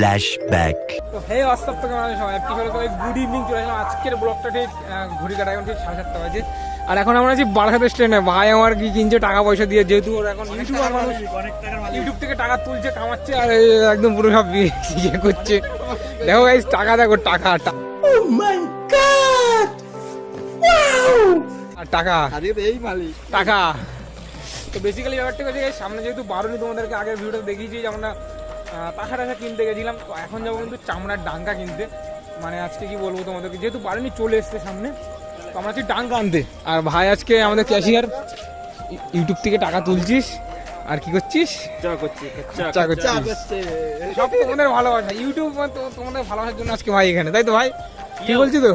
Flashback. তো হে WhatsApp থেকে আমাদের সবাই কি হলো গুড ইভিনিং চলে আসলাম। আজকের ব্লগটা ঠিক ঘড়ি কাটা এখন ঠিক সাড়ে সাতটা বাজে। আর এখন আমরা আছি বারাসাত স্ট্যান্ডে ভাই আমার কি কিনছে টাকা পয়সা দিয়ে যেহেতু ওর এখন ইউটিউবার মানুষ ইউটিউব থেকে টাকা তুলছে কামাচ্ছে আর একদম পুরো সব ইয়ে ইয়ে করছে। দেখো গাইস টাকা দেখো টাকা টা- আর টাকা। এই মালিক। টাকা। তো বেসিক্যালি ব্যাপারটা হচ্ছে সামনে যেহেতু বারোনি তোমাদেরকে আগের ভিডিওতে দেখিয়েছি যে আমরা পাখা টাকা কিনতে গেছিলাম। তো এখন যাব কিন্তু চামড়ার ডাঙ্গা কিনতে। মানে আজকে কি বলব তোমাদেরকে? যেহেতু বারোনি চলে এসছে সামনে তো আমরা আছি ডাঙ্গা আনতে। আর ভাই আজকে আমাদের ক্যাশিয়ার ইউটিউব থেকে টাকা তুলছিস। আর কি করছিস? চা করছি চা করছিস। সব তোমাদের ভালোবাসা। ইউটিউব তো তোমাদের ভালোবাসার জন্য আজকে ভাই এখানে। তাই তো ভাই? কি বলছি তো?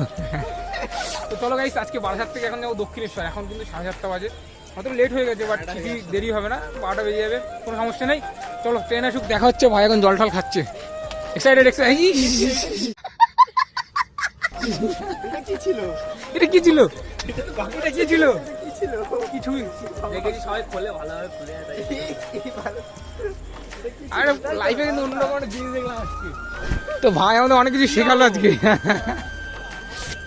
তো চলো গাইস আজকে বারাসাত থেকে এখন যাব দক্ষিণেশ্বর। এখন কিন্তু সাড়ে সাতটা বাজে। হয়তো লেট হয়ে গেছে বাট কিছু দেরি হবে না। বারোটা বেজে যাবে। কোনো সমস্যা নেই। চলো ট্রেন আসুক দেখা হচ্ছে ভাই এখন জল টল খাচ্ছে। এক্সাইটেড এক্সাইটেড ছিল এটা কি ছিল? এটা কি ছিল? কিছুই। দেখেছি সবাই খোলে ভালোভাবে খুলে আরে লাইফে কিন্তু অন্যরকম জিনিস দেখলাম আজকে। তো ভাই আমাদের অনেক কিছু শেখালো আজকে।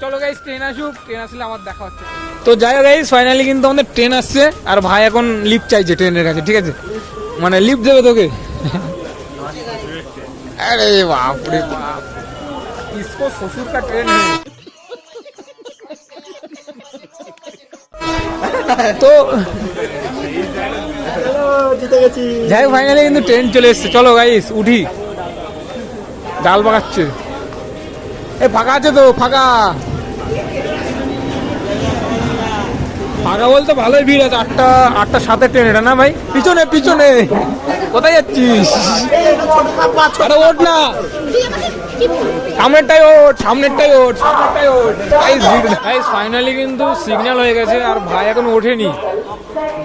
চলো গাইস ট্রেন আসুক ট্রেন আসলে আমার দেখা হচ্ছে। তো যাই হোক গাইস ফাইনালি কিন্তু আমাদের ট্রেন আসছে আর ভাই এখন লিফট চাইছে ট্রেনের কাছে ঠিক আছে? মানে লিফট দেবে তোকে আরে বাপ রে বাপ इसको ससुर का ट्रेन है তো জিতে গেছি যাই হোক ফাইনালি কিন্তু ট্রেন চলে এসছে চলো গাইস উঠি ডাল পাকাচ্ছে এ ফাঁকা আছে তো ফাঁকা ফাঁকা বলতে ভালোই ভিড় আছে আটটা আটটা সাথে ট্রেন এটা না ভাই? পিছনে পিছনে। কোথায় যাচ্ছিস? আরে ওঠ না। সামনেরটাই ওঠ সামনেরটাই ওঠ সামনেরটাই ওঠ। গাইস ফাইনালি কিন্তু সিগন্যাল হয়ে গেছে আর ভাই এখন ওঠেনি।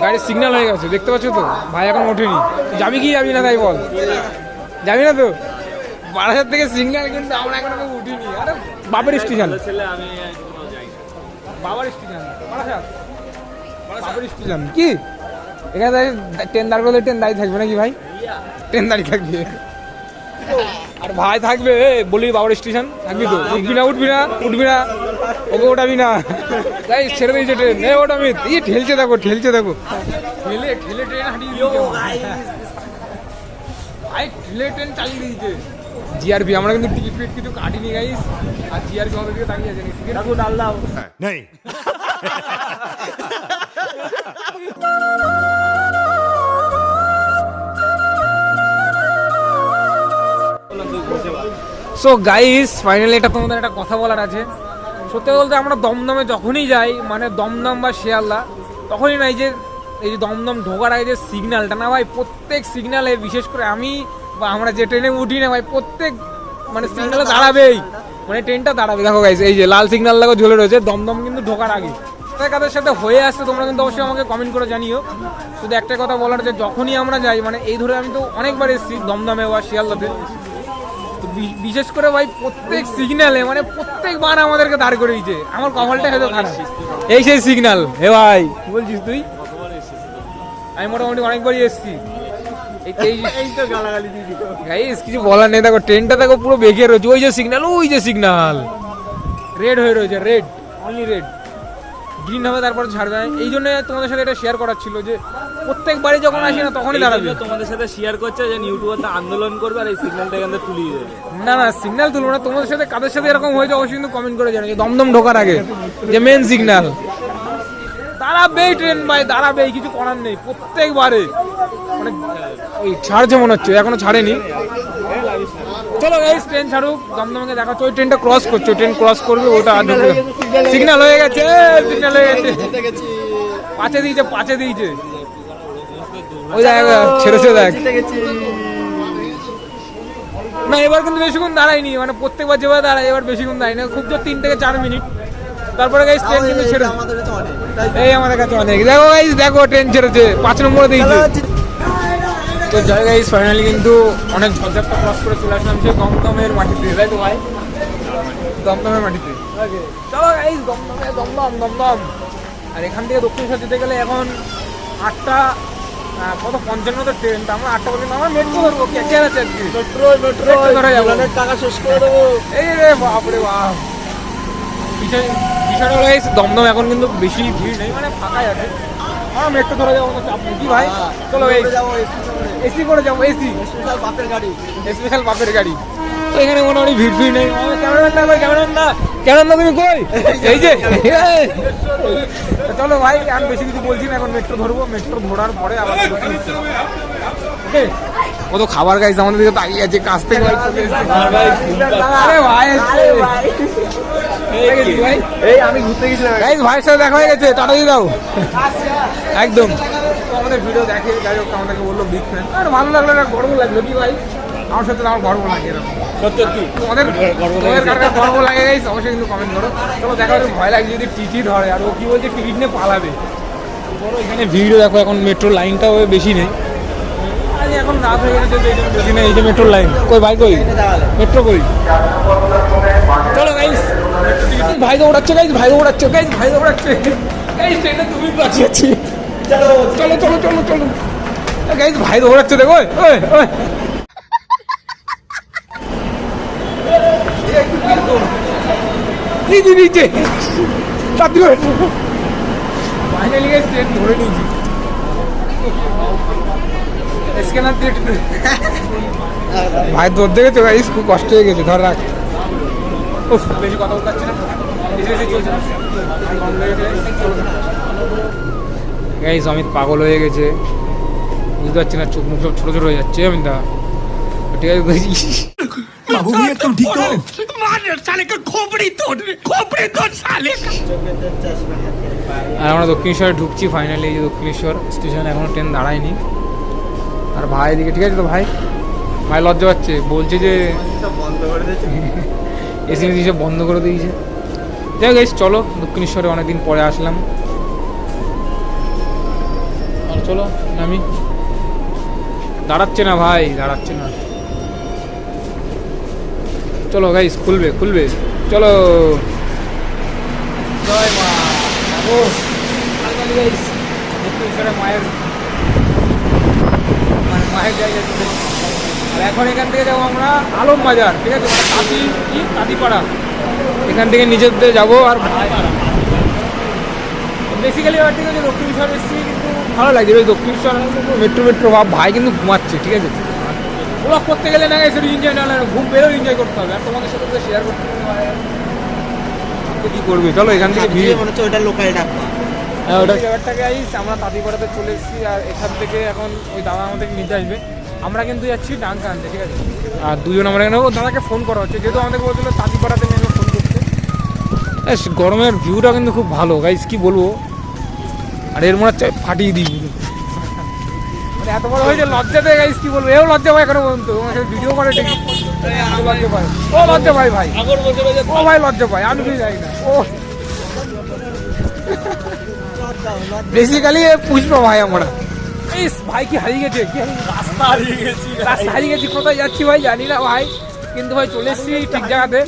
গাড়ির সিগন্যাল হয়ে গেছে দেখতে পাচ্ছ তো? ভাই এখন ওঠেনি। যাবি কি যাবি না তাই বল। যাবি না তো? বারাসাত থেকে সিগন্যাল কিন্তু আমরা এখন উঠিনি। আরে বাবার স্টেশন বাবার স্টেশন বারাসাত। স্টেশন কি? এখানে দাঁড়িয়ে ট্রেন দাঁড় করলে ট্রেন দাঁড়িয়ে থাকবে নাকি ভাই? ট্রেন দাঁড়িয়ে থাকবে। আর ভাই থাকবে এ, বলি বাবার স্টেশন থাকবি তো। উঠবি না উঠবি না উঠবি না। ওকে ওঠাবি না। তাই ছেড়ে দিয়েছে ট্রেন ওটা আমি ই ঠেলছে দেখো ঠেলছে দেখো। ঠেলে ঠেলে ট্রেন হাঁটিয়ে ভাই ঠেলে ট্রেন চালিয়ে দিয়েছে। জিআরপি আমরা কিন্তু টিকিট ফিট কিছু কাটিনি গাইস আর জিআরপি আমাদের দিকে তাকিয়ে আছে টিকিট কাকু ডাল দাও। नहीं সো গাইস ফাইনালি এটা তোমাদের একটা কথা বলার আছে। সত্যি বলতে আমরা দমদমে যখনই যাই মানে দমদম বা শিয়ালদা তখনই নাই যে এই যে দমদম ঢোকার আগে যে সিগন্যালটা না ভাই প্রত্যেক সিগন্যালে বিশেষ করে আমি বা আমরা যে ট্রেনে উঠি না ভাই প্রত্যেক মানে সিগন্যালে দাঁড়াবেই। মানে ট্রেনটা দাঁড়াবে। দেখো গাইস এই যে লাল সিগন্যাল দেখো ঝুলে রয়েছে। দমদম কিন্তু ঢোকার আগে। তাই কাদের সাথে হয়ে আসছে তোমরা কিন্তু অবশ্যই আমাকে কমেন্ট করে জানিও। শুধু একটা কথা বলার যে যখনই আমরা যাই মানে এই ধরে আমি তো অনেকবার এসেছি দমদমে বা শিয়ালদাতে। তো বি- বিশেষ করে ভাই প্রত্যেক সিগন্যালে মানে প্রত্যেকবার আমাদেরকে দাঁড় করে দিয়েছে আমার কপালটা হয়তো খারাপ। এই সেই সিগন্যাল হে ভাই কি বলছিস তুই? আমি মোটামুটি অনেকবারই এসেছি। গাইস কিছু বলার নেই। দেখো ট্রেনটা দেখো পুরো বেঁকে রয়েছে। ওই যে সিগন্যাল ওই যে সিগন্যাল রেড হয়ে রয়েছে রেড অনলি রেড গ্রিন হবে তারপর ছাড়বে। এই জন্য তোমাদের সাথে এটা শেয়ার করার ছিল যে প্রত্যেকবারই যখন আসি না তখনই দাঁড়াবে। তোমাদের সাথে শেয়ার করছে যে ইউটিউবারটা আন্দোলন করবে আর এই সিগন্যালটা এখান থেকে তুলিয়ে দেবে। না না সিগন্যাল তুলবো না। তোমাদের সাথে কাদের সাথে এরকম হয়েছে অবশ্যই কিন্তু কমেন্ট করে জানো যে দমদম ঢোকার আগে যে মেন সিগন্যাল দাঁড়াবেই ট্রেন ভাই দাঁড়াবেই কিছু করার নেই। প্রত্যেকবারে। মানে ওই ছাড়ছে মনে হচ্ছে এখনও ছাড়েনি। চলো এই ট্রেন ছাড়ুক। দমদমকে দেখা ওই ট্রেনটা ক্রস করছে ওই ট্রেন ক্রস করবে ওটা ঢুকবে সিগন্যাল হয়ে গেছে সিগন্যাল হয়ে গেছে। পাঁচে দিয়েছে পাঁচে দিয়েছে। ওই দেখ ছেড়েছে দেখ। না এবার কিন্তু বেশিক্ষণ দাঁড়ায়নি। মানে প্রত্যেকবার যেভাবে দাঁড়ায় এবার বেশিক্ষণ দাঁড়ায় না খুব জোর তিন থেকে চার মিনিট। তারপরে গাইস ট্রেন কিন্তু ছেড়ে এই আমাদের কাছে অনেক। দেখো গাইস দেখো ট্রেন ছেড়েছে। পাঁচ নম্বরে দিয়েছে। তো জয় গাইস ফাইনালি কিন্তু অনেক ঝড়ঝাপটা ক্রস করে চলে আসলাম সেই দমদমের মাটিতে তাই তো ভাই দমদমের মাটিতে চলো গাইস দমদমে দমদম দমদম আর এখান থেকে দক্ষিণেশ্বর যেতে গেলে এখন আটটা কত পঞ্চান্ন তো ট্রেন তো আমরা আটটা বলি আমরা মেট্রো ধরবো কে কে আছে আজকে? মেট্রো মেট্রো মেট্রো ধরে যাব। টাকা শেষ করে দেবো। এই রে বাপরে বাপ। বিষয় বিষয়টা দমদম এখন কিন্তু বেশি ভিড় নেই মানে ফাঁকাই আছে। আমরা মেট্রো ধরে যাব কি ভাই? চলো যাব এসি করে যাব এসি স্পেশাল বাপের গাড়ি। স্পেশাল বাপের গাড়ি। তো এখানে মোটামুটি ভিড় ভিড় নেই। ক্যামেরাম্যান না ভাই ক্যামেরাম্যান না ক্যামেরাম্যান না তুমি কই? এই যে চলো ভাই আমি বেশি কিছু বলছি না এখন মেট্রো ধরবো। মেট্রো ধরার পরে আবার ওকে? কত খাবার গাইছে আমাদের দিকে তাকিয়ে আছে কাছ থেকে চলে। আর ভাই, এই আমি ঘুরতে গেছিলাম। ভাইয়ের সাথে দেখা হয়ে গেছে টাটা দিয়ে দাও। একদম। তো আমাদের ভিডিও দেখে যাই হোক আমাদেরকে বলল বিগ ফ্যান আর ভালো লাগল না গর্ব লাগল কি ভাই? আমার সাথে আমার গর্ব লাগে এরকম তোমাদের তোমাদের কার কার গর্ব লাগে অবশ্যই কিন্তু কমেন্ট করো। চলো দেখা হচ্ছে ভয় লাগে যদি টিটি ধরে। আর ও কি বলছে টিকিট নিয়ে পালাবে। বড় এখানে ভিড়ও দেখো এখন মেট্রো লাইনটাও বেশি নেই। এখন রাত হয়ে গেছে বেশি নেই এই যে মেট্রোর লাইন কই ভাই কই? মেট্রো কই? চলো গাইস ভাই দৌড়াচ্ছে গাইস ভাই দৌড়াচ্ছে গাইস ভাই দৌড়াচ্ছে। গাইস ট্রেনে তুমি বাঁচিয়েছি চলো চলো চলো চলো। ভাই দৌড়াচ্ছে দেখো ওই ওই ওই। নিচে। নিচে তাড়াতাড়ি ফাইনালি গাইস ট্রেন ধরে নিয়েছি। স্ক্যানার দিয়ে ভাই দৌড় দেখেছ গাইস খুব কষ্ট হয়ে গেছে ধর রাখ। বেশি কথা বলতে না। চলছে। গাইস অমিত পাগল হয়ে গেছে। বুঝতে পারছি না চোখ মুখ সব ছোট ছোট হয়ে যাচ্ছে অমিত। দা ঠিক আছে বুঝেছি আর আমরা দক্ষিণেশ্বরে ঢুকছি ফাইনালি এই যে দক্ষিণেশ্বর স্টেশন এখনও ট্রেন দাঁড়ায়নি। আর ভাই এদিকে ঠিক আছে তো ভাই? ভাই লজ্জা পাচ্ছে বলছে যে বন্ধ করে দিয়েছে এসি সব বন্ধ করে দিয়েছে। যাই হোক guys, চলো দক্ষিণেশ্বরে অনেকদিন পরে আসলাম। চলো নামি। দাঁড়াচ্ছে না ভাই দাঁড়াচ্ছে না। চলো গাইস খুলবে খুলবে। চলো। জয় মা। মায়ের মানে মায়ের জায়গা আর এখন এখান থেকে যাব আমরা আলম বাজার ঠিক আছে? মানে কি? এখান থেকে নিজের যাব আর বেসিক্যালি ঠিক আছে এসেছি কিন্তু ভালো লাগছে বেশ দক্ষিণেশ্বর মেট্রো মেট্রো ভাব ভাই কিন্তু ঘুমাচ্ছে ঠিক আছে? ব্লগ করতে গেলে না গেছে এনজয় না হলে ঘুম পেলেও এনজয় করতে হবে। আর তোমাদের সাথে তো শেয়ার করতে হবে। কি করবি? চলো এখান থেকে ভিড়। মনে হচ্ছে ওটা লোকাল ডাক্তার হ্যাঁ ওটা ব্যাপারটাকে আইস আমরা তাঁতিপাড়াতে চলে এসেছি আর এখান থেকে এখন ওই দাদা নিতে আসবে। আমরা কিন্তু যাচ্ছি ডাঙ্কা আনতে ঠিক আছে? আর দুজন আমরা এখানে ও দাদাকে ফোন করা হচ্ছে যেহেতু বলছিল তাঁতিপাড়াতে নেমে ফোন করতে। এস, গরমের ভিউটা কিন্তু খুব ভালো। গাইস কি বলব? আর এর মনে হচ্ছে ফাটিয়ে দিই। মানে এত বড় হয়েছে লজ্জা দেয় গাইস কি বলব? এও লজ্জা পায় এখনও পর্যন্ত। আমার সাথে ভিডিও করে ঠিক লজ্জা পায়। ও লজ্জা পায় ভাই। ও ভাই লজ্জা পায় আমি কিছু জানি না। ও। বেসিক্যালি পুষ্পা ভাই আমরা। ইস ভাই কি হারিয়ে গেছে? কি রাস্তা হারিয়ে গেছি রাস্তা হারিয়ে গেছি কোথায় যাচ্ছি ভাই? জানি না ভাই। কিন্তু ভাই চলে এসেছি ঠিক জায়গাতে।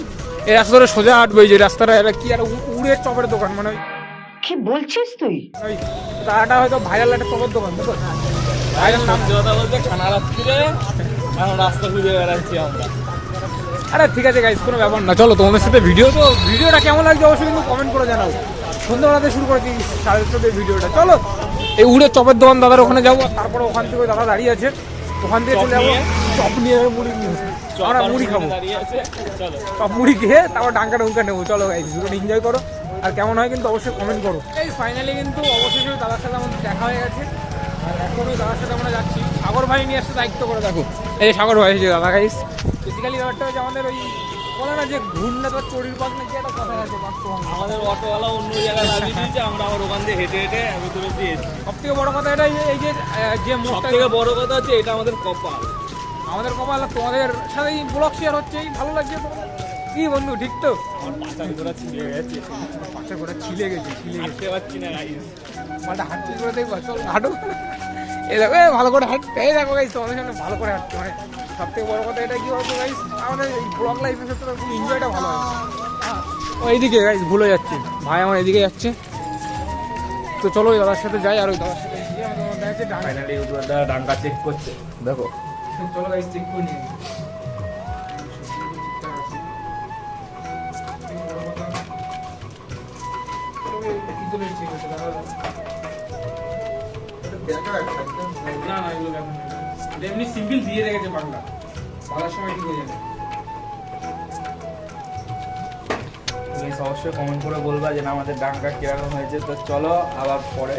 এই রাস্তা ধরে সোজা হাঁটবো এই যে রাস্তাটা কি আর উ- উড়ের চপের দোকান মানে কি বলছিস তুই? তারাটা হয়তো ভাইরাল একটা চপের দোকান বুঝলো ভাইরাল নাম কথা বলতে খানা রাত্রিরে এখন রাস্তা খুঁজে বেড়াচ্ছি আমরা। আরে ঠিক আছে গাইস কোনো ব্যাপার না। চলো তোমাদের সাথে ভিডিও তো ভিডিওটা কেমন লাগছে অবশ্যই কিন্তু কমেন্ট করে জানাও। সন্ধ্যাবেলাতে শুরু করেছি সাড়ে সাথে ভিডিওটা। চলো এই উড়ে চপের দোকান দাদার ওখানে যাব আর তারপরে ওখান থেকে দাদা দাঁড়িয়ে আছে। ওখান থেকে চলে যাব চপ নিয়ে যাব, মুড়ি নিয়ে আমরা মুড়ি খাব। সব মুড়ি খেয়ে তারপর ডাঙ্কা ডুঙ্কা নেব। চলো গাইজ দুটো এনজয় করো। আর কেমন হয় কিন্তু অবশ্যই কমেন্ট করো। এই ফাইনালি কিন্তু অবশ্যই দাদার সাথে আমাদের দেখা হয়ে গেছে। আর এখন ওই দাদার সাথে আমরা যাচ্ছি। সাগর ভাই নিয়ে আসতে দায়িত্ব করে দেখো। এই সাগর ভাই যে দাদা গাইস বেসিক্যালি ব্যাপারটা হচ্ছে আমাদের ওই বলে না যে ঘূর্ণা তো চড়ির পাক নাকি একটা কথা আছে বর্তমানে আমাদের অটোওয়ালা অন্য জায়গায় লাগিয়ে দিয়েছে আমরা আবার ওখান দিয়ে হেঁটে হেঁটে ভিতরে দিয়েছি সব থেকে বড় কথা এটাই যে এই যে যে সব থেকে বড় কথা হচ্ছে এটা আমাদের কপাল। আমাদের কপাল তোমাদের সাথে ব্লগ শেয়ার হচ্ছে এই ভালো লাগছে তো কি বন্ধু ঠিক তো? আমার পাঁচার ঘোরা গেছে। পাশে করে ছিলে গেছে ছিলে গেছে। হাঁটতে পারছি না মালটা হাঁটতে করে দেখব চল হাঁটো। এই দেখো ভালো করে হাঁট এই দেখো গাইস তোমাদের সামনে ভালো করে হাঁটতে মানে সব থেকে বড় কথা এটা কি বলতো গাইস আমাদের এই ব্লগ লাইফের ক্ষেত্রে খুব এনজয়টা ভালো হয়। ও এইদিকে গাইস ভুলে যাচ্ছে। ভাই আমার এদিকে যাচ্ছে। তো চলো ওই দাদার সাথে যাই আর ওই দাদার সাথে ফাইনালি দ্বারা ডাঙ্গা। চেক করছে। দেখো। চলো গাইস চেক করে নিয়ে না না এগুলো কেমন এমনি সিম্পল দিয়ে রেখেছে বাংলা বলার সময় ঠিক হয়ে যাবে। অবশ্যই কমেন্ট করে বলবা যে না আমাদের ডাঙ্গা কীরকম হয়েছে। তো চলো আবার পরে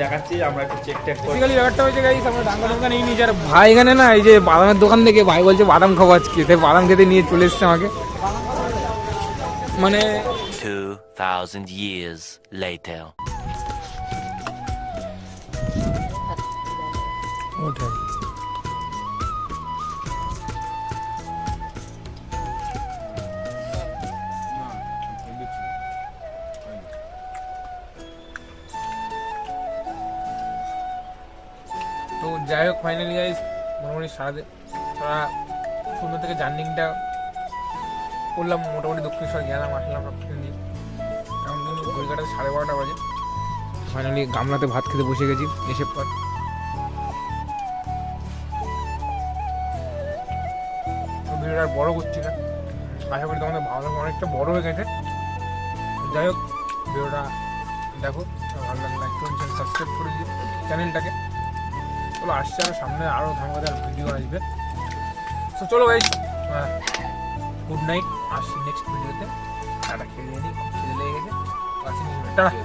দেখাচ্ছি আমরা একটু চেক টেক করি ব্যাপারটা হয়েছে গাইস আমরা ডাঙ্গা ডাঙ্গা নিয়ে নিয়েছি আর ভাই এখানে না এই যে বাদামের দোকান থেকে ভাই বলছে বাদাম খাব আজকে তাই বাদাম খেতে নিয়ে চলে এসছে আমাকে। মানে 2,000 years later. তো যাই হোক ফাইনালি গাইজ মোটামুটি সারা সারা সুন্দর থেকে জার্নিংটা করলাম, মোটামুটি দক্ষিণেশ্বর গেলাম, আসলাম সব দিয়ে এখন কিন্তু ঘড়ি কাটাতে সাড়ে বারোটা বাজে। ফাইনালি গামলাতে ভাত খেতে বসে গেছি, এসে পর ভিডিওটা আর বড় করছি না। আশা করি তোমাদের ভালো লাগবে, অনেকটা বড় হয়ে গেছে। যাই হোক, ভিডিওটা দেখো, ভালো লাগলে করুন সাবস্ক্রাইব করে দিও। চ্যানেলটাকে চলো আসছে আরও সামনে আরও ধামাকাদার ভিডিও আসবে। তো চলো ভাই গুড নাইট আসছি নেক্সট ভিডিওতে টাটা, খেয়ে নিই লেগে গেছে। টাটা।